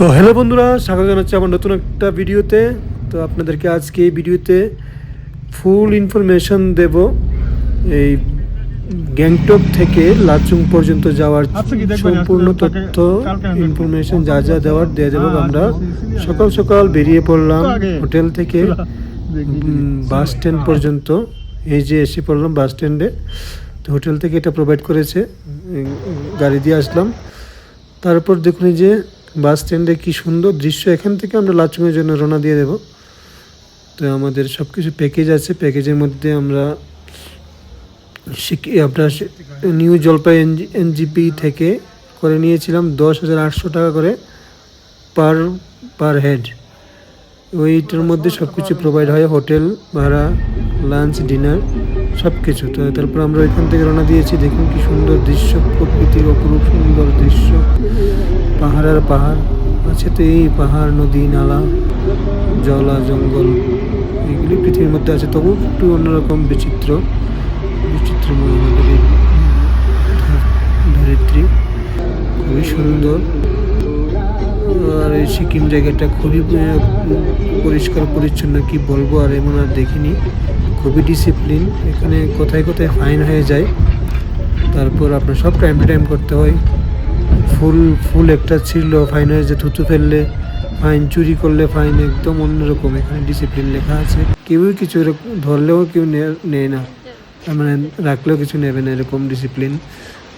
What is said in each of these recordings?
তো হ্যালো বন্ধুরা স্বাগত জানাচ্ছি আমার নতুন একটা ভিডিওতে। তো আপনাদেরকে আজকে এই ভিডিওতে ফুল ইনফরমেশন দেব এই গ্যাংটক থেকে লাচুং পর্যন্ত যাওয়ার আচ্ছা সম্পূর্ণ তথ্য ইনফরমেশন যা যা দেওয়ার দিয়ে দেবো হ্যাঁ, আমরা আচ্ছা, আচ্ছা, আচ্ছা। সকাল সকাল বেরিয়ে পড়লাম হোটেল থেকে বাস স্ট্যান্ড পর্যন্ত। এই যে এসে পড়লাম বাস স্ট্যান্ডে। তো হোটেল থেকে এটা প্রোভাইড করেছে। গাড়ি দিয়ে আসলাম। তারপর দেখুন এই যে বাস স্ট্যান্ডে কি সুন্দর দৃশ্য, এখান থেকে আমরা লাচুংয়ের জন্য রওনা দিয়ে দেব। তো আমাদের সব কিছু প্যাকেজ আছে প্যাকেজের মধ্যে আমরা আপনার নিউ জলপাই এনজিপি থেকে করে নিয়েছিলাম দশ হাজার আটশো টাকা করে পার পার হেড ওইটার মধ্যে সব কিছু প্রোভাইড হয়, হোটেল, ভাড়া লাঞ্চ ডিনার সব কিছু তো তারপর আমরা ওইখান থেকে রওনা দিয়েছি, দেখুন কি সুন্দর দৃশ্য প্রকৃতির অপরূপ সুন্দর দৃশ্য। পাহাড় আর পাহাড়, আছে তো এই পাহাড়, নদী, নালা, জলা জঙ্গল। এগুলি পৃথিবীর মধ্যে আছে তবু একটু অন্যরকম বিচিত্র, বিচিত্রময় ধরিত্রী। খুবই সুন্দর। আর এই সিকিম জায়গাটা খুবই পরিষ্কার, পরিচ্ছন্ন, কি বলব আর এমন আর দেখিনি। খুবই ডিসিপ্লিন এখানে কোথায় কোথায় ফাইন হয়ে যায়, তারপর আপনার সব টাইম টু টাইম করতে হয়। ফুল ফুল একটা ছিল ফাইন হয়ে যে থুতু ফেললে ফাইন চুরি করলে ফাইন একদম অন্যরকম। এখানে ডিসিপ্লিন লেখা আছে। কেউই কিছু ধরলেও কেউ নেয় না। মানে রাখলেও কিছু নেবে না এরকম ডিসিপ্লিন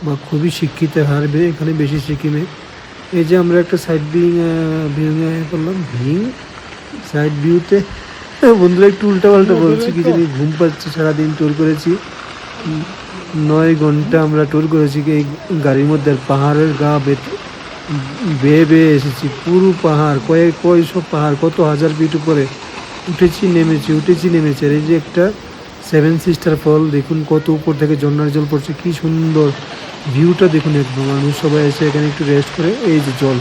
বা খুবই শিক্ষিত হারবে এখানে বেশি সিকিমে এই যে আমরা একটা সাইড ভিউইং ভিউইং করলাম। ভিউইং সাইড ভিউতে বন্ধুরা একটু উল্টা পাল্টা বলছি কি জানি, ঘুম পাচ্ছি, সারাদিন ট্যুর করেছি। নয় ঘণ্টা আমরা ট্যুর করেছি এই গাড়ির মধ্যে পাহাড়ের গা বেয়ে বেয়ে এসেছি, পুরো পাহাড় কয়েক কয় সব পাহাড়, কত হাজার ফিট উপরে উঠেছি, নেমেছি উঠেছি, নেমেছি। আর এই যে একটা সেভেন সিস্টার ফল দেখুন কত উপর থেকে ঝর্ণার জল পড়ছে, কি সুন্দর ভিউটা দেখুন একদম। মানুষ সবাই এসে এখানে একটু রেস্ট করে, এই যে জল,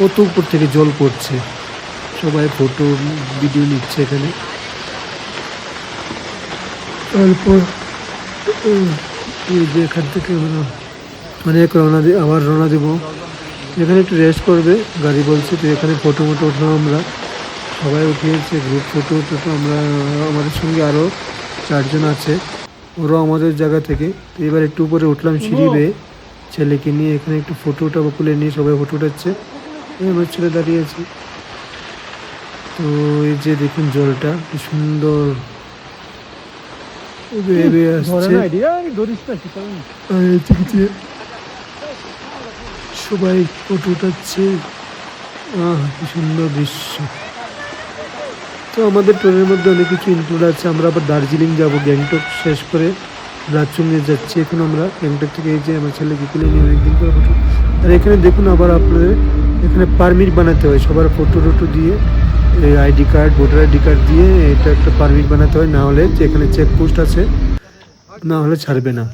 কত উপর থেকে জল পড়ছে। সবাই ফটো ভিডিও নিচ্ছে এখানে। তারপর যে এখান থেকে আমরা অনেক রওনা দি আবার রওনা দেবো। এখানে একটু রেস্ট করবে গাড়ি বলছে তো এখানে ফটো মটো উঠলাম আমরা। সবাই উঠিয়েছে গ্রুপ ফটো টটো আমরা আমাদের সঙ্গে আরও চারজন আছে। ওরাও আমাদের জায়গা থেকে। তো এবার একটু উপরে উঠলাম সিঁড়ি বেয়ে। ছেলেকে নিয়ে এখানে একটু ফটো টাবো তুলে নিয়ে সবাই ফটো উঠাচ্ছে। এই আমার ছেলে দাঁড়িয়ে আছে। তো এই যে দেখুন জলটা কি সুন্দর। আসছে। এদিক সবাই ফটো উঠাচ্ছে। আহ কি সুন্দর দৃশ্য। তো আমাদের ট্রেনের মধ্যে অনেক কিছু ইনক্লুড আছে। আমরা আবার দার্জিলিং যাব গ্যাংটক শেষ করে রাচুংয়ে যাচ্ছি এখন আমরা। গ্যাংটক থেকে এই যে আমার ছেলেকে তুলে নিয়ে অনেকদিন পর ফটো আর এখানে দেখুন আবার আপনাদের এখানে পারমিট বানাতে হয় সবার ফটো টটো দিয়ে। ID card, voter ID card দিয়ে এটা একটা পারমিট বানাতে হয়, না হলে এখানে চেকপোস্ট আছে, না হলে ছাড়বে না।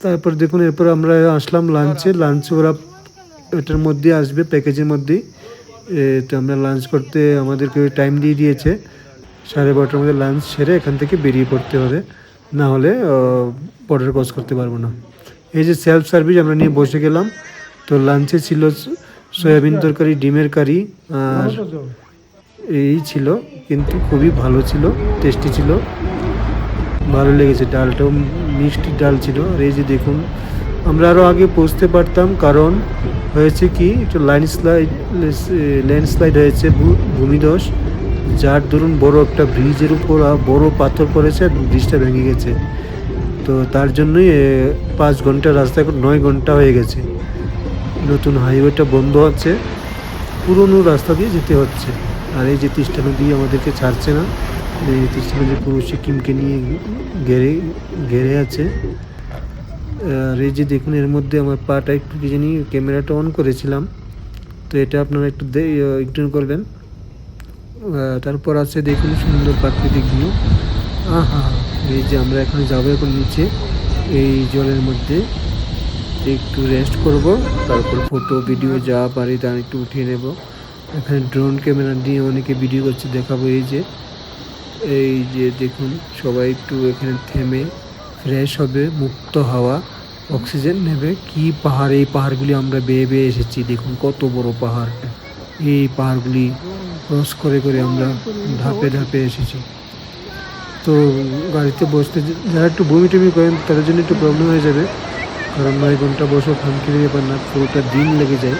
তারপর দেখুন, এরপর আমরা আসলাম লাঞ্চে লাঞ্চ ওরা এটার মধ্যে আসবে প্যাকেজের মধ্যেই। তো আমরা লাঞ্চ করতে আমাদেরকে টাইম দিয়ে দিয়েছে। সাড়ে বারোটার মধ্যে লাঞ্চ সেরে এখান থেকে বেরিয়ে পড়তে হবে। না হলে বর্ডার ক্রস করতে পারব না। এই যে সেলফ সার্ভিস আমরা নিয়ে বসে গেলাম। তো লাঞ্চে ছিল সয়াবিন তরকারি, ডিমের কারি, আর এই ছিল, কিন্তু খুবই ভালো ছিল টেস্টি ছিল। ভালো লেগেছে ডালটাও, মিষ্টি ডাল ছিল। আর এই যে দেখুন, আমরা আরও আগে পৌঁছতে পারতাম, কারণ হয়েছে কি, একটু লাইন স্লাইড ল্যান্ডস্লাইড হয়েছে ভূমিধস, যার ধরুন বড় একটা ব্রিজের উপর বড় পাথর পড়েছে আর ব্রিজটা ভেঙে গেছে। তো তার জন্যই পাঁচ ঘণ্টা রাস্তা এখন নয় ঘণ্টা হয়ে গেছে। নতুন হাইওয়েটা বন্ধ আছে। পুরনো রাস্তা দিয়ে যেতে হচ্ছে। আর এই যে তিস্তা নদী আমাদেরকে ছাড়ছে না, এই তিস্তা নদী পুরো সিকিমকে নিয়ে ঘেরে ঘেরে আছে। আর এই যে দেখুন, এর মধ্যে আমার পাটা একটু কি জানি ক্যামেরাটা অন করেছিলাম, তো এটা আপনারা একটু ইগনোর করবেন। তারপর আছে দেখুন সুন্দর প্রাকৃতিক ভিউ আহা, এই যে আমরা এখন যাব এখন নিচে, এই জলের মধ্যে। একটু রেস্ট করব, তারপর ফটো ভিডিও যা পারি তা একটু উঠিয়ে নেব। এখানে ড্রোন ক্যামেরা দিয়ে অনেকে ভিডিও করছে, দেখাবো এই যে। এই যে দেখুন, সবাই একটু এখানে থেমে ফ্রেশ হবে, মুক্ত হাওয়া অক্সিজেন নেবে। কি পাহাড়, এই পাহাড়গুলি আমরা বেয়ে বেয়ে এসেছি, দেখুন কত বড় পাহাড়। এই পাহাড়গুলি ক্রস করে করে আমরা ধাপে ধাপে এসেছি। তো গাড়িতে বসতে যারা একটু বমি টমি করেন, তাদের জন্য একটু প্রবলেম হয়ে যাবে। কারণ নয় ঘণ্টা বসে খামখেলে ব্যাপার না পুরোটা দিন লেগে যায়।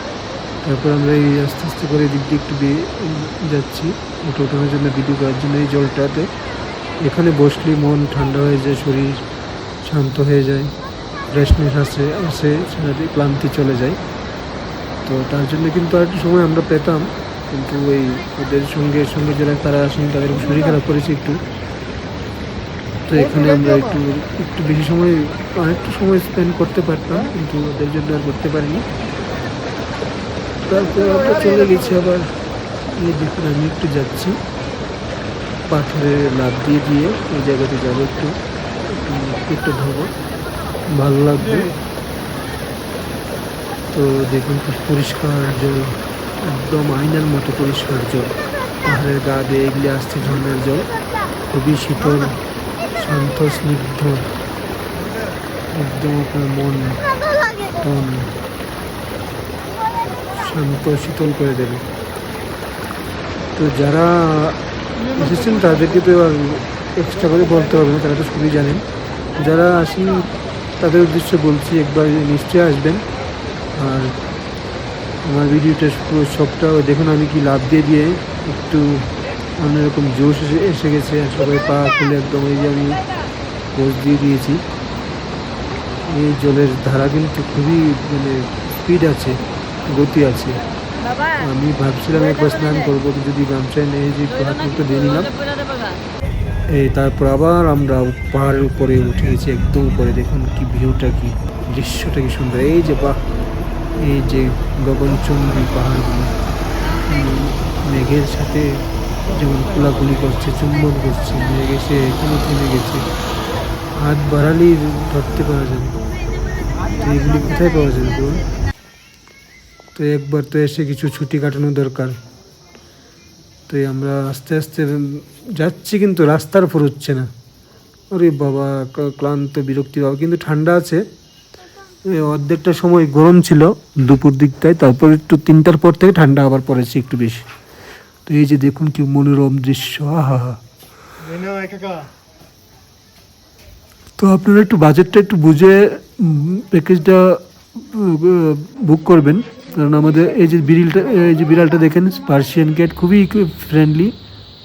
তারপর আমরা এই আস্তে আস্তে করে দিক দিয়ে একটু যাচ্ছি। ফটো ওঠানোর জন্য ভিডিও করার জন্য এই জলটাতে। এখানে বসলে মন ঠান্ডা হয়ে যায়, শরীর শান্ত হয়ে যায়, ফ্রেশনেস আসে আসে, সারাদিন ক্লান্তি চলে যায়। তো তার জন্য কিন্তু আর সময় আমরা পেতাম, কিন্তু ওই ওদের সঙ্গে সঙ্গে যারা তারা আসেন, তাদের শরীর খারাপ করেছে একটু। তো এখানে আমরা একটু একটু বেশি সময়, অনেকটা সময় স্পেন্ড করতে পারতাম, কিন্তু ওদের জন্য আর করতে পারিনি। তারপর আমরা চলে গেছি আবার এই দেখুন আমি একটু যাচ্ছি। পাথরে লাভ দিয়ে দিয়ে এই জায়গাতে যাব একটু। একটু ধরবো। ভালো লাগবে। তো দেখুন খুব পরিষ্কার জল, একদম আয়নার মতো পরিষ্কার জল। পাহাড়ের গা বেয়ে এগুলি আসছে ঝর্ণার জল। খুবই শীতল, শান্ত, স্নিগ্ধ। একদম আপনার মন শান্ত শীতল করে দেবে। তো যারা এসেছেন তাদেরকে তো আর এক্সট্রা করে বলতে হবে না, তারা তো সবই জানেন। যারা আসি, তাদের উদ্দেশ্যে বলছি, একবার নিশ্চয়ই আসবেন। আর আমার ভিডিওটা পুরো সবটা দেখুন, আমি কি লাভ দিয়ে দিয়ে একটু অন্যরকম জোশ এসে এসে গেছে সবাই পা খুলে একদম এই যে আমি পোজ দিয়ে দিয়েছি। এই জলের ধারা কিন্তু খুবই মানে স্পিড আছে। গতি আছে। আমি ভাবছিলাম একবার স্নান করব যদি গামছায় নেই যে একটু দিয়ে নিলাম। এই তারপর আবার আমরা পাহাড়ের উপরে উঠে গেছি একদম উপরে। দেখুন কি ভিউটা কি দৃশ্যটা কি সুন্দর। এই যে বাহ! এই যে গগনচুম্বী পাহাড়গুলো। মেঘের সাথে যেমন কুলাকুলি করছে চুম্বন করছে মেঘ এসে এখানে থেমে গেছে। হাত বাড়ালেই ধরতে পারা যাবে। এগুলি কোথায় পাওয়া যাবে বলুন? তো একবার তো এসে কিছু ছুটি কাটানো দরকার। তো আমরা আস্তে আস্তে যাচ্ছি কিন্তু রাস্তার উপর হচ্ছে না। ওরে বাবা ক্লান্ত বিরক্তি বাবা কিন্তু ঠান্ডা আছে। অর্ধেকটা সময় গরম ছিল দুপুর দিকটায় তারপর একটু তিনটার পর থেকে ঠান্ডা আবার পড়েছে একটু বেশি। তো এই যে দেখুন কি মনোরম দৃশ্য আহা হা তো আপনারা একটু বাজেটটা একটু বুঝে প্যাকেজটা বুক করবেন। কারণ আমাদের এই যে বিড়িলটা, এই যে বিড়ালটা দেখেন পার্সিয়ান ক্যাট খুবই ফ্রেন্ডলি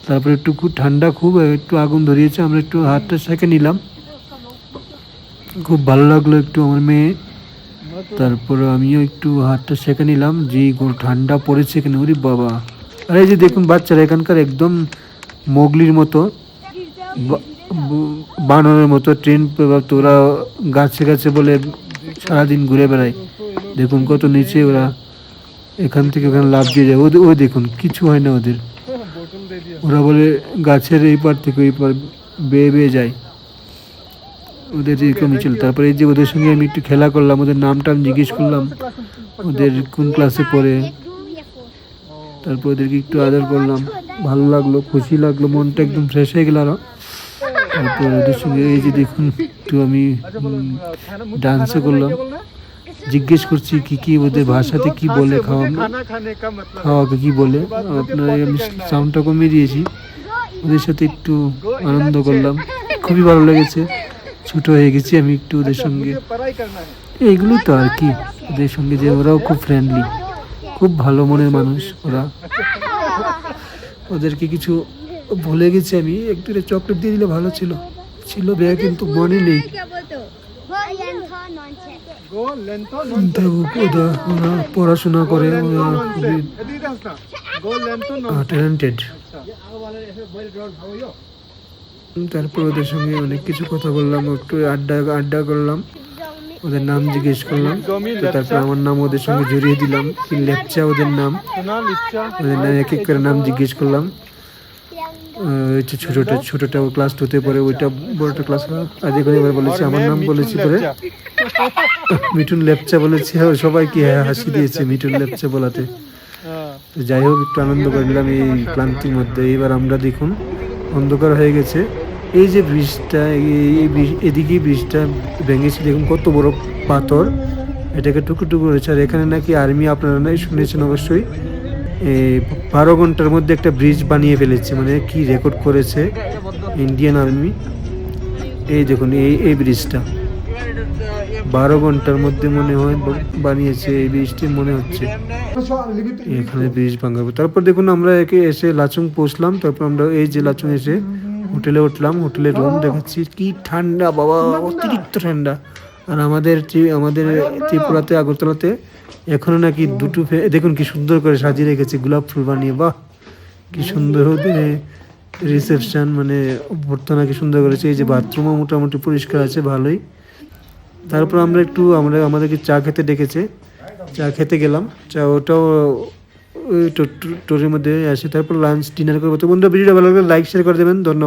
তারপরে একটু খুব ঠান্ডা, খুব একটু আগুন ধরিয়েছে। আমরা একটু হাতটা সেঁকে নিলাম। খুব ভালো লাগল একটু আমার মেয়ে। তারপরে আমিও একটু হাতটা সেঁকে নিলাম। যে ঠান্ডা পড়েছে এখানে ওরে বাবা। আর এই যে দেখুন, বাচ্চারা এখানকার একদম মোগলির মতো বানরের মতো। ট্রেন তোরা গাছে গাছে বলে সারাদিন ঘুরে বেড়ায়। দেখুন কত নিচে ওরা এখান থেকে ওখানে লাভ দিয়ে যায়। ওদের ও দেখুন, কিছু হয় না ওদের। ওরা বলে গাছের এই পার থেকে ওই পার বেয়ে বেয়ে যায়। ওদের এরকমই ছিল তারপরে এই যে ওদের সঙ্গে আমি একটু খেলা করলাম, ওদের নাম টাম জিজ্ঞেস করলাম, ওদের কোন ক্লাসে পড়ে। তারপর ওদেরকে একটু আদর করলাম। ভালো লাগল, খুশি লাগল, মনটা একদম ফ্রেশ হয়ে গেল আরও। তারপর ওদের সঙ্গে এই যে দেখুন, একটু আমি ডান্সও করলাম। জিজ্ঞেস করছি কি কি ওদের ভাষাতে কি বলে খাওয়া খাওয়াকে কি বলে? আপনার আমি সাউন্ডটা কমিয়ে দিয়েছি। ওদের সাথে একটু আনন্দ করলাম। খুবই ভালো লেগেছে। ছোট হয়ে গেছি আমি একটু ওদের সঙ্গে। এইগুলোই তো আর কি ওদের সঙ্গে যে ওরাও খুব ফ্রেন্ডলি খুব ভালো মনের মানুষ ওরা। ওদেরকে কিছু ভুলে গেছি আমি। একটু চকলেট দিয়ে দিলে ভালো ছিল। ছিল ব্যাগ কিন্তু মনে নেই। পড়াশোনা করে খুবই ট্যালেন্টেড তারপর ওদের সঙ্গে অনেক কিছু কথা বললাম একটু আড্ডা আড্ডা করলাম ওদের নাম জিজ্ঞেস করলাম তারপর আমার নাম ওদের সঙ্গে জড়িয়ে দিলাম লেপচা ওদের নাম? ওদের নাম এক এক করে নাম জিজ্ঞেস করলাম ও ক্লাস টুতে পরে ওইটা বড়টা ক্লাস এবার বলেছে, আমার নাম বলেছি পরে মিঠুন লেপচা বলেছে ও সবাইকে হাসি দিয়েছে মিঠুন লেপচা বলাতে। যাই হোক, একটু আনন্দ করে নিলাম এই ক্লান্তির মধ্যে। এবার আমরা দেখুন, অন্ধকার হয়ে গেছে। এই যে ব্রিজটা, এই- এদিকে ব্রিজটা ভেঙেছে, দেখুন কত বড় পাথর। এটাকে টুকরো টুকরো হয়েছে আর এখানে নাকি আর্মি আপনারা নাই শুনেছেন অবশ্যই। বারো ঘণ্টার মধ্যে একটা ব্রিজ বানিয়ে ফেলেছে মানে কি রেকর্ড করেছে ইন্ডিয়ান আর্মি এই দেখুন, এই এই ব্রিজটা বারো ঘণ্টার মধ্যে মনে হয় বানিয়েছে এই ব্রিজটি মনে হচ্ছে। এখানে ব্রিজ ভাঙাবো। তারপর দেখুন, আমরা একে এসে লাচুং পৌঁছলাম, তারপর আমরা এই যে লাচুং এসে হোটেলে উঠলাম হোটেলে রুম দেখাচ্ছি। কি ঠান্ডা, বাবা, অতিরিক্ত ঠান্ডা। আর আমাদের আমাদের ত্রিপুরাতে, আগরতলাতে এখনও নাকি দুটো দেখুন কি সুন্দর করে সাজিয়ে রেখেছে গোলাপ ফুল বানিয়ে, বাহ! কি সুন্দর রিসেপশন মানে অভ্যর্থনা কি সুন্দর করেছে। এই যে বাথরুমও মোটামুটি পরিষ্কার আছে, ভালোই। তারপর আমরা একটু, আমরা আমাদেরকে চা খেতে ডেকেছে। চা খেতে গেলাম। চা ওটাও ওই টোটোর মধ্যে আসে। তারপর লাঞ্চ ডিনার করব। তো বন্ধুরা, ভিডিওটা ভালো লাগলে লাইক শেয়ার করে দেবেন। ধন্যবাদ।